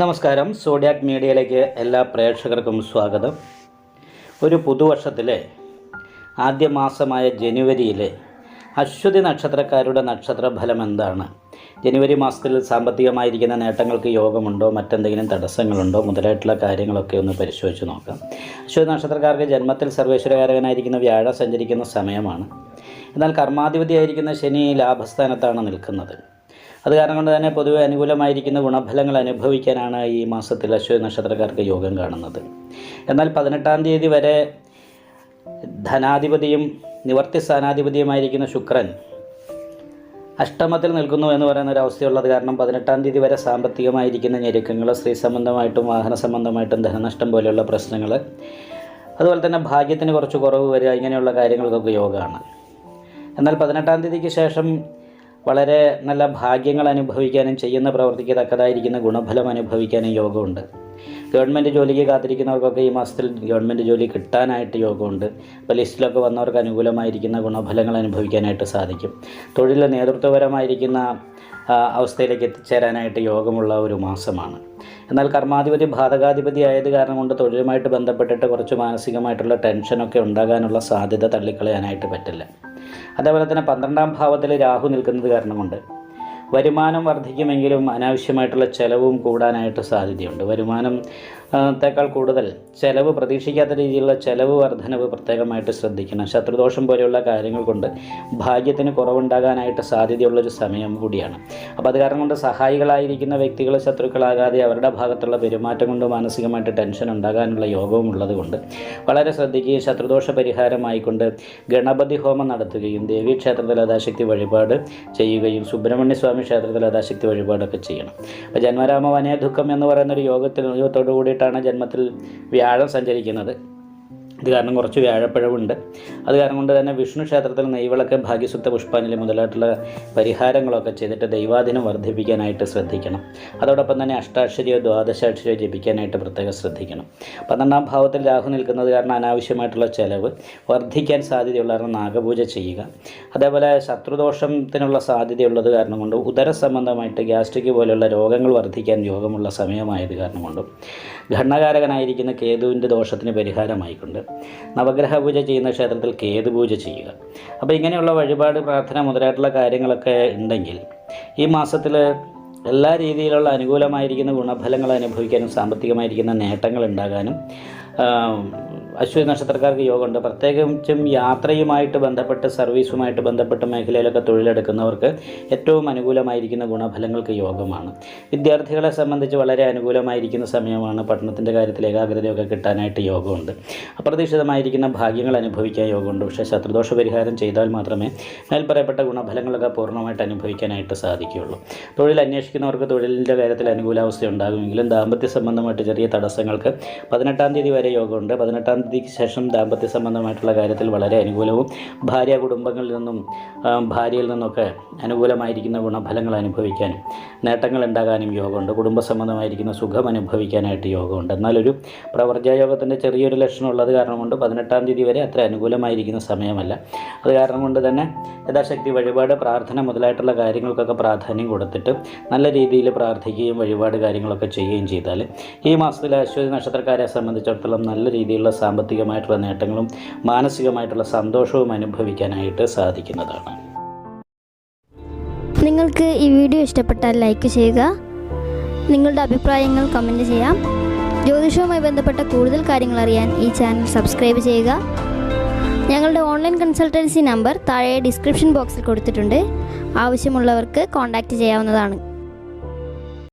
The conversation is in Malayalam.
നമസ്കാരം. സോഡിയാക് മീഡിയയിലേക്ക് എല്ലാ പ്രേക്ഷകർക്കും സ്വാഗതം. ഒരു പുതുവർഷത്തിലെ ആദ്യ മാസമായ ജനുവരിയിലെ അശ്വതി നക്ഷത്രക്കാരുടെ നക്ഷത്ര ഫലം എന്താണ്? ജനുവരി മാസത്തിൽ സാമ്പത്തികമായിരിക്കുന്ന നേട്ടങ്ങൾക്ക് യോഗമുണ്ടോ? മറ്റെന്തെങ്കിലും തടസ്സങ്ങളുണ്ടോ? മുതലായിട്ടുള്ള കാര്യങ്ങളൊക്കെ ഒന്ന് പരിശോധിച്ച് നോക്കാം. അശ്വതി നക്ഷത്രക്കാർക്ക് ജന്മത്തിൽ സർവേശ്വരകാരകനായിരിക്കുന്ന വ്യാഴം സഞ്ചരിക്കുന്ന സമയമാണ്. എന്നാൽ കർമാധിപതിയായിരിക്കുന്ന ശനി ലാഭസ്ഥാനത്താണ് നിൽക്കുന്നത്. അത് കാരണം കൊണ്ട് തന്നെ പൊതുവെ അനുകൂലമായിരിക്കുന്ന ഗുണഫലങ്ങൾ അനുഭവിക്കാനാണ് ഈ മാസത്തിൽ അശ്വതി നക്ഷത്രക്കാർക്ക് യോഗം കാണുന്നത്. എന്നാൽ പതിനെട്ടാം തീയതി വരെ ധനാധിപതിയും നിവർത്തി സ്ഥാനാധിപതിയുമായിരിക്കുന്ന ശുക്രൻ അഷ്ടമത്തിൽ നിൽക്കുന്നു എന്ന് പറയുന്ന ഒരു അവസ്ഥയുള്ളത് കാരണം പതിനെട്ടാം തീയതി വരെ സാമ്പത്തികമായിരിക്കുന്ന ഞെരുക്കങ്ങൾ സ്ത്രീ സംബന്ധമായിട്ടും വാഹന സംബന്ധമായിട്ടും ധനനഷ്ടം പോലെയുള്ള പ്രശ്നങ്ങൾ അതുപോലെ തന്നെ ഭാഗ്യത്തിന് കുറച്ച് കുറവ് വരിക ഇങ്ങനെയുള്ള കാര്യങ്ങൾക്കൊക്കെ യോഗമാണ്. എന്നാൽ പതിനെട്ടാം തീയതിക്ക് ശേഷം വളരെ നല്ല ഭാഗ്യങ്ങൾ അനുഭവിക്കാനും ചെയ്യുന്ന പ്രവൃത്തിക്ക് തക്കതായിരിക്കുന്ന ഗുണഫലം അനുഭവിക്കാനും യോഗമുണ്ട്. ഗവൺമെന്റ് ജോലിക്ക് കാത്തിരിക്കുന്നവർക്കൊക്കെ ഈ മാസത്തിൽ ഗവൺമെന്റ് ജോലി കിട്ടാനായിട്ട് യോഗമുണ്ട്. അപ്പോൾ ലിസ്റ്റിലൊക്കെ വന്നവർക്ക് അനുകൂലമായിരിക്കുന്ന ഗുണഫലങ്ങൾ അനുഭവിക്കാനായിട്ട് സാധിക്കും. തൊഴിൽ നേതൃത്വപരമായിരിക്കുന്ന അവസ്ഥയിലേക്ക് എത്തിച്ചേരാനായിട്ട് യോഗമുള്ള ഒരു മാസമാണ്. എന്നാൽ കർമാധിപതി ബാധകാധിപതി ആയത് കാരണം കൊണ്ട് തൊഴിലുമായിട്ട് ബന്ധപ്പെട്ടിട്ട് കുറച്ച് മാനസികമായിട്ടുള്ള ടെൻഷനൊക്കെ ഉണ്ടാകാനുള്ള സാധ്യത തള്ളിക്കളയാനായിട്ട് പറ്റില്ല. അതേപോലെ തന്നെ പന്ത്രണ്ടാം ഭാവത്തിൽ രാഹു നിൽക്കുന്നത് കാരണം കൊണ്ട് വരുമാനം വർദ്ധിക്കുമെങ്കിലും അനാവശ്യമായിട്ടുള്ള ചെലവും കൂടാനായിട്ട് സാധ്യതയുണ്ട്. വരുമാനം ത്തേക്കാൾ കൂടുതൽ ചെലവ് പ്രതീക്ഷിക്കാത്ത രീതിയിലുള്ള ചെലവ് വർധനവ് പ്രത്യേകമായിട്ട് ശ്രദ്ധിക്കണം. ശത്രുദോഷം പോലെയുള്ള കാര്യങ്ങൾ കൊണ്ട് ഭാഗ്യത്തിന് കുറവുണ്ടാകാനായിട്ട് സാധ്യതയുള്ളൊരു സമയം കൂടിയാണ്. അപ്പോൾ അത് കാരണം കൊണ്ട് സഹായികളായിരിക്കുന്ന വ്യക്തികൾ ശത്രുക്കളാകാതെ അവരുടെ ഭാഗത്തുള്ള പെരുമാറ്റം കൊണ്ട് മാനസികമായിട്ട് ടെൻഷൻ ഉണ്ടാകാനുള്ള യോഗവും ഉള്ളതുകൊണ്ട് വളരെ ശ്രദ്ധിക്കുകയും ശത്രുദോഷ പരിഹാരമായിക്കൊണ്ട് ഗണപതി ഹോമം നടത്തുകയും ദേവീ ക്ഷേത്രത്തിൽ യഥാശക്തി വഴിപാട് ചെയ്യുകയും സുബ്രഹ്മണ്യ സ്വാമി ക്ഷേത്രത്തിൽ യഥാശക്തി വഴിപാടൊക്കെ ചെയ്യണം. അപ്പോൾ ജന്മരാമ വനേ ദുഃഖം എന്ന് പറയുന്ന ഒരു യോഗത്തിൽ യോഗത്തോടു കൂടിയിട്ടാണ് ജന്മത്തിൽ വ്യാഴം സഞ്ചരിക്കുന്നത്. ഇത് കാരണം കുറച്ച് വ്യാഴപ്പിഴവുണ്ട്. അത് കാരണം കൊണ്ട് തന്നെ വിഷ്ണു ക്ഷേത്രത്തിൽ നെയ്വിളക്ക് ഭാഗ്യസുത്ത പുഷ്പാഞ്ജലി മുതലായിട്ടുള്ള പരിഹാരങ്ങളൊക്കെ ചെയ്തിട്ട് ദൈവാധീനം വർദ്ധിപ്പിക്കാനായിട്ട് ശ്രദ്ധിക്കണം. അതോടൊപ്പം തന്നെ അഷ്ടാക്ഷരിയോ ദ്വാദശാക്ഷരിയോ ജപിക്കാനായിട്ട് പ്രത്യേകം ശ്രദ്ധിക്കണം. പന്ത്രണ്ടാം ഭാവത്തിൽ രാഹു നിൽക്കുന്നത് കാരണം അനാവശ്യമായിട്ടുള്ള ചെലവ് വർദ്ധിക്കാൻ സാധ്യതയുള്ള നാഗപൂജ ചെയ്യുക. അതേപോലെ ശത്രുദോഷത്തിനുള്ള സാധ്യതയുള്ളത് കാരണം കൊണ്ട് ഉദര സംബന്ധമായിട്ട് ഗ്യാസ്ട്രിക് പോലെയുള്ള രോഗങ്ങൾ വർദ്ധിക്കാൻ യോഗമുള്ള സമയമായത് കാരണം കൊണ്ടും ഘണ്ണകാരകനായിരിക്കുന്ന കേതുവിന്റെ ദോഷത്തിന് പരിഹാരമായിക്കൊണ്ട് നവഗ്രഹ പൂജ ചെയ്യുന്ന ക്ഷേത്രത്തിൽ കേതു പൂജ ചെയ്യുക. അപ്പോൾ ഇങ്ങനെയുള്ള വഴിപാട് പ്രാർത്ഥന മുതലായിട്ടുള്ള കാര്യങ്ങളൊക്കെ ഉണ്ടെങ്കിൽ ഈ മാസത്തിൽ എല്ലാ രീതിയിലുള്ള അനുകൂലമായിരിക്കുന്ന ഗുണഫലങ്ങൾ അനുഭവിക്കാനും സാമ്പത്തികമായിരിക്കുന്ന നേട്ടങ്ങൾ ഉണ്ടാകാനും അശ്വതി നക്ഷത്രക്കാർക്ക് യോഗമുണ്ട്. പ്രത്യേകിച്ചും യാത്രയുമായിട്ട് ബന്ധപ്പെട്ട് സർവീസുമായിട്ട് ബന്ധപ്പെട്ട മേഖലയിലൊക്കെ തൊഴിലെടുക്കുന്നവർക്ക് ഏറ്റവും അനുകൂലമായിരിക്കുന്ന ഗുണഫലങ്ങൾക്ക് യോഗമാണ്. വിദ്യാർത്ഥികളെ സംബന്ധിച്ച് വളരെ അനുകൂലമായിരിക്കുന്ന സമയമാണ് പഠനത്തിന്റെ കാര്യത്തിൽ ഏകാഗ്രതയൊക്കെ കിട്ടാനായിട്ട് യോഗമുണ്ട്. അപ്രതീക്ഷിതമായിരിക്കുന്ന ഭാഗ്യങ്ങൾ അനുഭവിക്കാൻ യോഗമുണ്ട്. പക്ഷേ ശത്രുദോഷ പരിഹാരം ചെയ്താൽ മാത്രമേ മേൽപ്പറയപ്പെട്ട ഗുണഫലങ്ങളൊക്കെ പൂർണമായിട്ട് അനുഭവിക്കാനായിട്ട് സാധിക്കുകയുള്ളൂ. തൊഴിൽ അന്വേഷിക്കുന്നവർക്ക് തൊഴിലിന്റെ കാര്യത്തിൽ അനുകൂലാവസ്ഥ ഉണ്ടാകുമെങ്കിലും ദാമ്പത്യ സംബന്ധമായിട്ട് ചെറിയ തടസ്സങ്ങൾക്ക് പതിനെട്ടാം തീയതി വരെ യോഗമുണ്ട്. പതിനെട്ടാം തീയതിക്ക് ശേഷം ദാമ്പത്യ സംബന്ധമായിട്ടുള്ള കാര്യത്തിൽ വളരെ അനുകൂലവും ഭാര്യ കുടുംബങ്ങളിൽ നിന്നും ഭാര്യയിൽ നിന്നൊക്കെ അനുകൂലമായിരിക്കുന്ന ഗുണഫലങ്ങൾ അനുഭവിക്കാനും നേട്ടങ്ങൾ ഉണ്ടാകാനും യോഗമുണ്ട്. കുടുംബ സംബന്ധമായിരിക്കുന്ന സുഖം അനുഭവിക്കാനായിട്ട് യോഗമുണ്ട്. എന്നാലൊരു പ്രവർജയോഗത്തിന്റെ ചെറിയൊരു ലക്ഷണം ഉള്ളത് കാരണം കൊണ്ട് പതിനെട്ടാം തീയതി വരെ അത്ര അനുകൂലമായിരിക്കുന്ന സമയമല്ല. അത് കാരണം കൊണ്ട് തന്നെ യഥാശക്തി വഴിപാട് പ്രാർത്ഥന മുതലായിട്ടുള്ള കാര്യങ്ങൾക്കൊക്കെ പ്രാധാന്യം കൊടുത്തിട്ട് നല്ല രീതിയിൽ പ്രാർത്ഥിക്കുകയും വഴിപാട് കാര്യങ്ങളൊക്കെ ചെയ്യുകയും ചെയ്താൽ ഈ മാസത്തിലെ അശ്വതി നക്ഷത്രക്കാരെ സംബന്ധിച്ചിടത്തോളം നല്ല രീതിയിലുള്ള സാമ്പത്തികമായിട്ടുള്ള നേട്ടങ്ങളും മാനസികമായിട്ടുള്ള സന്തോഷവും അനുഭവിക്കാനായിട്ട് സാധിക്കുന്നതാണ്. നിങ്ങൾക്ക് ഈ വീഡിയോ ഇഷ്ടപ്പെട്ടാൽ ലൈക്ക് ചെയ്യുക. നിങ്ങളുടെ അഭിപ്രായങ്ങൾ കമന്റ് ചെയ്യാം. ജ്യോതിഷവുമായി ബന്ധപ്പെട്ട കൂടുതൽ കാര്യങ്ങൾ അറിയാൻ ഈ ചാനൽ സബ്സ്ക്രൈബ് ചെയ്യുക. ഞങ്ങളുടെ ഓൺലൈൻ കൺസൾട്ടൻസി നമ്പർ താഴെ ഡിസ്ക്രിപ്ഷൻ ബോക്സിൽ കൊടുത്തിട്ടുണ്ട്. ആവശ്യമുള്ളവർക്ക് കോൺടാക്റ്റ് ചെയ്യാവുന്നതാണ്.